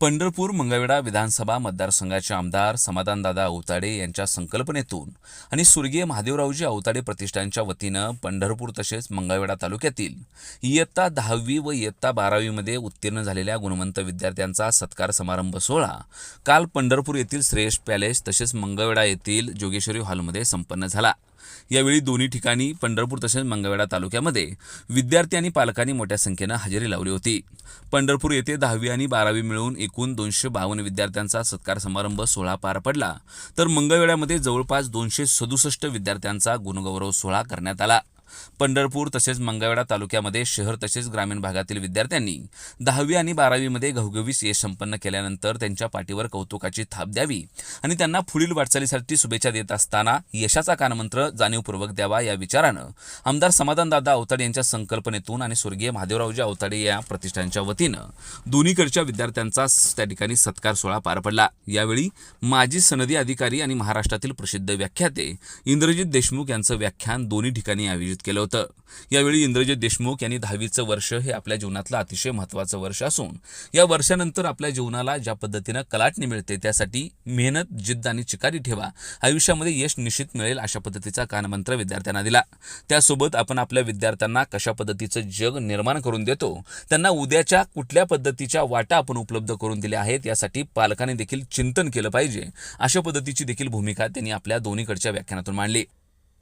पंढरपूर मंगळवेढा विधानसभा मतदारसंघाचे आमदार समाधानदादा अवताडे यांच्या संकल्पनेतून आणि स्वर्गीय महादेवरावजी अवताडे प्रतिष्ठानच्या वतीनं पंढरपूर तसेच मंगळवेढा तालुक्यातील इयत्ता दहावी व इयत्ता बारावीमध्ये उत्तीर्ण झालेल्या गुणवंत विद्यार्थ्यांचा सत्कार समारंभ सोहळा काल पंढरपूर येथील श्रेयश पॅलेस तसेच मंगळवेढा येथील जोगेश्वरी हॉलमध्ये संपन्न झाला. यावेळी दोन्ही ठिकाणी पंढरपूर तसेच मंगळवेढा तालुक्यामध्ये विद्यार्थी आणि पालकांनी मोठ्या संख्येनं हजेरी लावली होती. पंढरपूर येथे दहावी आणि बारावी मिळून एकूण दोनशे बावन्न विद्यार्थ्यांचा सत्कार समारंभ सोहळा पार पडला. तर मंगळवेढ्यामध्ये जवळपास दोनशे सदुसष्ट विद्यार्थ्यांचा गुणगौरव सोहळा करण्यात आला. पंढरपूर तसेच मंगळवेढा तालुक्यामध्ये शहर तसेच ग्रामीण भागातील विद्यार्थ्यांनी दहावी आणि बारावीमध्ये घवघवीस यश संपन्न केल्यानंतर त्यांच्या पाठीवर कौतुकाची थाप द्यावी आणि त्यांना पुढील वाटचालीसाठी शुभेच्छा देत असताना यशाचा कानमंत्र जाणीवपूर्वक द्यावा या विचारानं आमदार समाधानदादा अवताडे यांच्या संकल्पनेतून आणि स्वर्गीय महादेवरावजी अवताडे या प्रतिष्ठानच्या वतीनं दोन्हीकडच्या विद्यार्थ्यांचा त्या ठिकाणी सत्कार सोहळा पार पडला. यावेळी माजी सनदी अधिकारी आणि महाराष्ट्रातील प्रसिद्ध व्याख्याते इंद्रजित देशमुख यांचं व्याख्यान दोन्ही ठिकाणी आयोजित केलं होतं. यावेळी इंद्रजित देशमुख यांनी दहावीचं वर्ष हे आपल्या जीवनातलं अतिशय महत्त्वाचं वर्ष असून या वर्षानंतर आपल्या जीवनाला ज्या पद्धतीनं कलाटणी मिळते त्यासाठी मेहनत जिद्द आणि चिकारी ठेवा आयुष्यामध्ये यश निश्चित मिळेल अशा पद्धतीचा कानमंत्र विद्यार्थ्यांना दिला. त्यासोबत आपण आपल्या विद्यार्थ्यांना कशा पद्धतीचं जग निर्माण करून देतो त्यांना उद्याच्या कुठल्या पद्धतीच्या वाटा आपण उपलब्ध करून दिल्या आहेत यासाठी पालकांनी देखील चिंतन केलं पाहिजे अशा पद्धतीची देखील भूमिका त्यांनी आपल्या दोन्हीकडच्या व्याख्यानातून मांडली.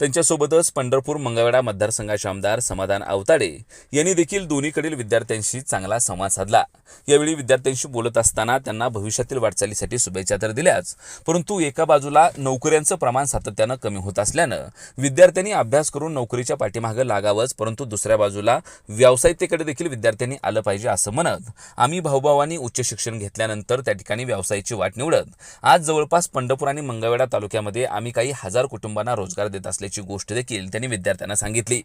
त्यांच्यासोबतच पंढरपूर मंगळवेढा मतदारसंघाचे आमदार समाधान अवताडे यांनी देखील दोन्हीकडील विद्यार्थ्यांशी चांगला संवाद साधला. यावेळी विद्यार्थ्यांशी बोलत असताना त्यांना भविष्यातील वाटचालीसाठी शुभेच्छा तर दिल्याच परंतु एका बाजूला नोकऱ्यांचं प्रमाण सातत्यानं कमी होत असल्यानं विद्यार्थ्यांनी अभ्यास करून नोकरीच्या पाठीमागं लागावंच परंतु दुसऱ्या बाजूला व्यावसायिकतेकडे देखील विद्यार्थ्यांनी आलं पाहिजे असं म्हणत आम्ही भाऊभावांनी उच्च शिक्षण घेतल्यानंतर त्या ठिकाणी व्यवसायाची वाट निवडत. आज जवळपास पंढरपूर आणि मंगळवेढा तालुक्यामध्ये आम्ही काही हजार कुटुंबांना रोजगार देत असल्याची गोष्ट देखील त्यांनी विद्यार्थ्यांना सांगितली.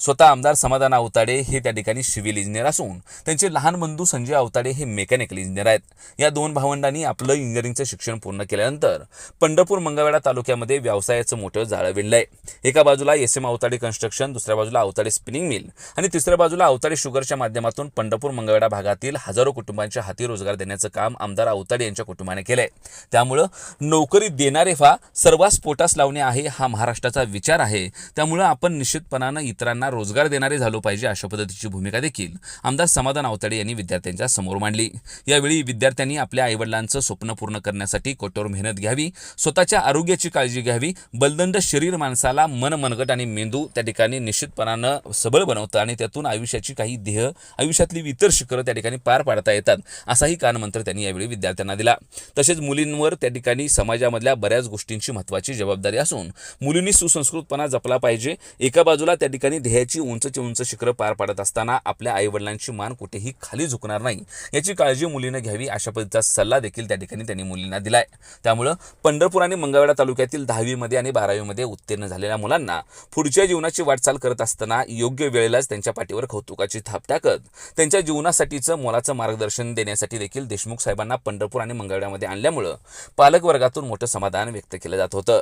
स्वतः आमदार समाधान अवताडे हे त्या ठिकाणी सिव्हिल इंजिनियर असून त्यांचे लहान बंधू संजय अवताडे हे मेकॅनिकल इंजिनियर आहेत. या दोन भावंडांनी आपलं इंजिनिअरिंगचं शिक्षण पूर्ण केल्यानंतर पंढरपूर मंगळवेढा तालुक्यामध्ये व्यवसायाचं मोठं जाळं विणलंय. एका बाजूला एस एम अवताडे कन्स्ट्रक्शन दुसऱ्या बाजूला अवताडे स्पिनिंग मिल आणि तिसऱ्या बाजूला अवताडे शुगरच्या माध्यमातून पंढरपूर मंगळवेढा भागातील हजारो कुटुंबांच्या हाती रोजगार देण्याचं काम आमदार अवताडे यांच्या कुटुंबाने केलंय. त्यामुळं नोकरी देणारे व्हा सर्वांस पोटास लावणे आहे हा महाराष्ट्राचा विचार आहे. त्यामुळं आपण निश्चितपणानं इतरांना रोजगार देणारे झालो पाहिजे अशा पद्धतीची भूमिका देखील आमदार समाधान अवताडे यांनी विद्यार्थ्यांच्या समोर मांडली. यावेळी विद्यार्थ्यांनी आपल्या आईवडिलांचं स्वप्न पूर्ण करण्यासाठी कठोर मेहनत घ्यावी स्वतःच्या आरोग्याची काळजी घ्यावी बलदंड शरीर माणसाला मन मनगट आणि मेंदू त्या ठिकाणी निश्चितपणानं सबळ बनवतं आणि त्यातून आयुष्याची काही ध्येय आयुष्यातली इतर शिखरं त्या ठिकाणी पार पाडता येतात असाही कानमंत्र त्यांनी यावेळी विद्यार्थ्यांना दिला. तसेच मुलींवर त्या ठिकाणी समाजामधल्या बऱ्याच गोष्टींची महत्त्वाची जबाबदारी असून मुलींनी सुसंस्कृतपणा जपला पाहिजे एका बाजूला त्या ठिकाणी ध्येयाची उंचची उंच शिखरं पार पाडत असताना आपल्या आईवडिलांची मान कुठेही खाली झुकणार नाही. याची काळजी मुलीनं घ्यावी अशा पद्धतीचा सल्ला देखील त्या ठिकाणी त्यांनी मुलींना दिलाय. त्यामुळं पंढरपूर आणि मंगळवेढा तालुक्यातील दहावीमध्ये आणि बारावीमध्ये उत्तीर्ण झालेल्या मुलांना पुढच्या जीवनाची वाटचाल करत असताना योग्य वेळेलाच त्यांच्या पाठीवर कौतुकाची थाप टाकत त्यांच्या जीवनासाठीचं मोलाचं मार्गदर्शन देण्यासाठी देखील देशमुख साहेबांना पंढरपूर आणि मंगळवेढ्यामध्ये आणल्यामुळं पालकवर्गातून मोठं समाधान व्यक्त केलं जात होतं.